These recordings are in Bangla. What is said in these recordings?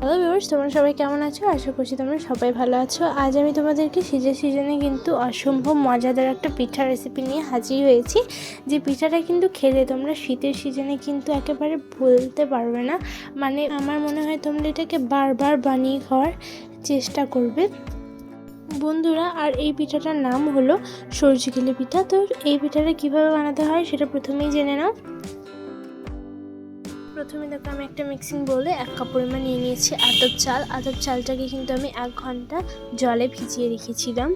হ্যালো ভিউয়ার্স তোমরা সবাই কেমন আছো? আশা করছি তোমরা সবাই ভালো আছো। আজ আমি তোমাদেরকে সিজে সিজনে কিন্তু অসম্ভব মজাদার একটা পিঠা রেসিপি নিয়ে হাজির হয়েছি। যে পিঠাটা কিন্তু খেলে তোমরা শীতের সিজনে কিন্তু একেবারে ভুলতে পারবে না। মানে আমার মনে হয় তোমরা এটাকে বারবার বানিয়ে খাওয়ার চেষ্টা করবে। বন্ধুরা, আর এই পিঠাটার নাম হলো সরজিকেলি পিঠা। তো এই পিঠাটা কীভাবে বানাতে হয় সেটা প্রথমেই জেনে নাও। প্রথমে দেখো আমি একটা মিক্সিং বলে এক কাপ পরিমাণ নিয়ে নিয়েছি আতপ চাল। আতপ চালটাকে কিন্তু আমি এক ঘণ্টা জলে ভিজিয়ে রেখেছিলাম।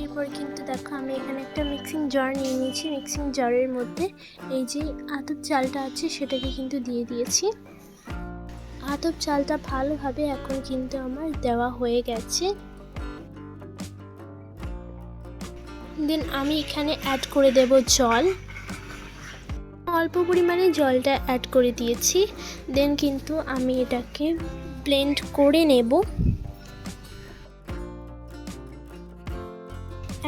এরপর কিন্তু দেখো আমি এখানে একটা মিক্সিং জার নিয়ে নিয়েছি। মিক্সিং জারের মধ্যে এই যে আতপ চালটা আছে সেটাকে কিন্তু দিয়ে দিয়েছি। আতপ চালটা ভালোভাবে এখন কিন্তু আমার দেওয়া হয়ে গেছে। দেন আমি এখানে অ্যাড করে দেব জল। অল্প পরিমাণে জলটা অ্যাড করে দিয়েছি। দেন কিন্তু আমি এটাকে ব্লেন্ড করে নেব।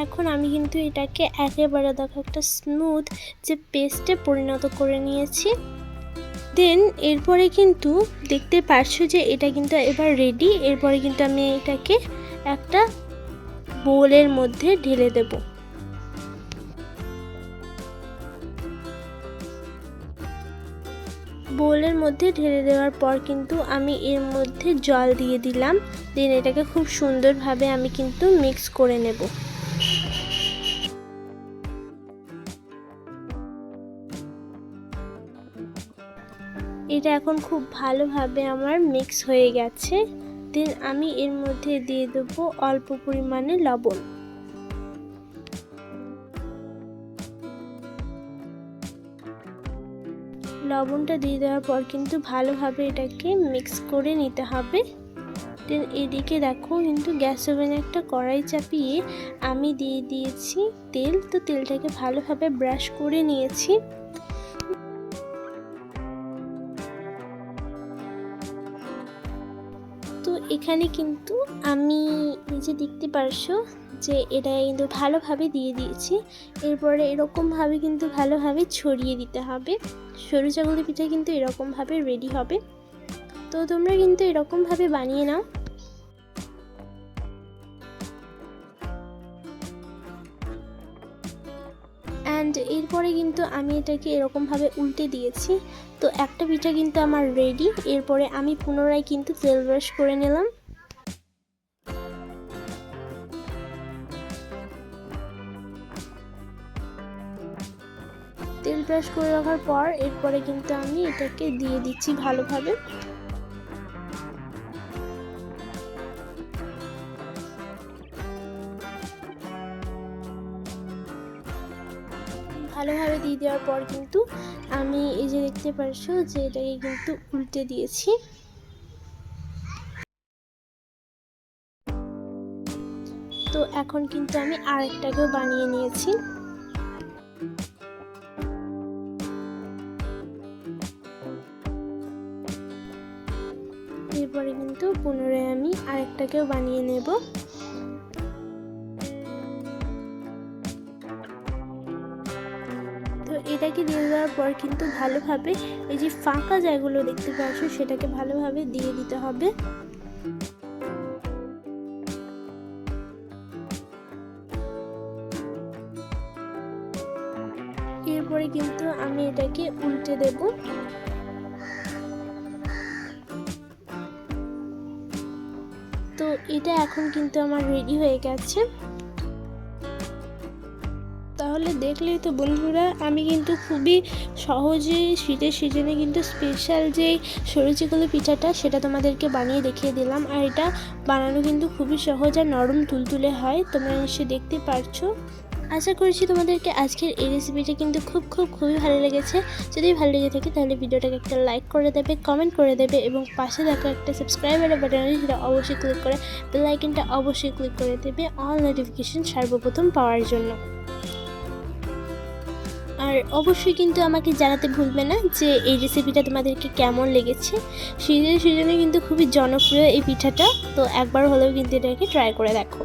এখন আমি কিন্তু এটাকে একেবারে দেখো একটা স্মুথ যে পেস্টে পরিণত করে নিয়েছি। দেন এরপরে কিন্তু দেখতে পারছ যে এটা কিন্তু এবার রেডি এরপরে কিন্তু আমি এটাকে একটা বোলের মধ্যে ঢেলে দেবো। বোলের মধ্যে ঢেলে দেওয়ার পর কিন্তু আমি এর মধ্যে জল দিয়ে দিলাম। দেন এটাকে খুব সুন্দরভাবে আমি কিন্তু মিক্স করে নেব। এটা এখন খুব ভালোভাবে আমার মিক্স হয়ে গেছে। দেন আমি এর মধ্যে দিয়ে দেবো অল্প পরিমাণে লবণ। লবণটা দিয়ে দেওয়ার পর কিন্তু ভালোভাবে এটাকে মিক্স করে নিতে হবে। দেন এদিকে দেখো কিন্তু গ্যাস ওভেনে একটা কড়াই চাপিয়ে আমি দিয়ে দিয়েছি তেল। তো তেলটাকে ভালোভাবে ব্রাশ করে নিয়েছি। তো এখানে কিন্তু আমি নিজে দেখতে পারছ যে এটা কিন্তু ভালোভাবে দিয়ে দিয়েছি। এরপরে এরকমভাবে কিন্তু ভালোভাবে ছড়িয়ে দিতে হবে। সরু চাগলি পিঠা কিন্তু এরকমভাবে রেডি হবে। তো তোমরা কিন্তু এরকমভাবে বানিয়ে নাও। অ্যান্ড এরপরে কিন্তু আমি এটাকে এরকমভাবে উল্টে দিয়েছি। তো একটা পিঠা কিন্তু আমার রেডি এরপরে আমি পুনরায় কিন্তু তেল ব্রাশ করে নিলাম। তেল ব্রাশ করে রাখার পর এরপরে কিন্তু আমি এটাকে দিয়ে দিচ্ছি ভালোভাবে। ভালোভাবে দিয়ে দেওয়ার পর কিন্তু আমি এই যে দেখতে পারছ যে এটাকে কিন্তু উল্টে দিয়েছি। তো এখন কিন্তু আমি আরেকটাকেও বানিয়ে নিয়েছি। এরপরে কিন্তু পুনরায় আমি আরেকটাকেও বানিয়ে নেব। এটাকে দিয়ে দেওয়ার পর কিন্তু ভালোভাবে এই যে ফাঁকা জায়গাগুলো দেখতে পাচ্ছ, সেটাকে ভালোভাবে দিয়ে দিতে হবে। এরপরে কিন্তু আমি এটাকে উল্টে দেবো। তো এটা এখন কিন্তু আমার রেডি হয়ে গেছে। তাহলে দেখলেই তো বন্ধুরা, আমি কিন্তু খুবই সহজেই শীতের সিজনে কিন্তু স্পেশাল যেই সরুচিকলি পিঠাটা সেটা তোমাদেরকে বানিয়ে দেখিয়ে দিলাম। আর এটা বানানো কিন্তু খুবই সহজ আর নরম তুলতুলে হয়, তোমরা নিশ্চয়ই দেখতে পারছ। আশা করছি তোমাদেরকে আজকের এই রেসিপিটা কিন্তু খুব খুব, খুবই ভালো লেগেছে। যদি ভালো লেগে থাকে তাহলে ভিডিওটাকে একটা লাইক করে দেবে কমেন্ট করে দেবে এবং পাশে দেখা একটা সাবস্ক্রাইবারের বাটন আছে সেটা অবশ্যই ক্লিক করে বেল আইকনটা অবশ্যই ক্লিক করে দেবে অল নোটিফিকেশন সর্বপ্রথম পাওয়ার জন্য। আর অবশ্যই কিন্তু আমাকে জানাতে ভুলবে না যে এই রেসিপিটা তোমাদেরকে কেমন লেগেছে। শীতের সিজনে কিন্তু খুবই জনপ্রিয় এই পিঠাটা। তো একবার হলেও কিন্তু এটাকে ট্রাই করে দেখো।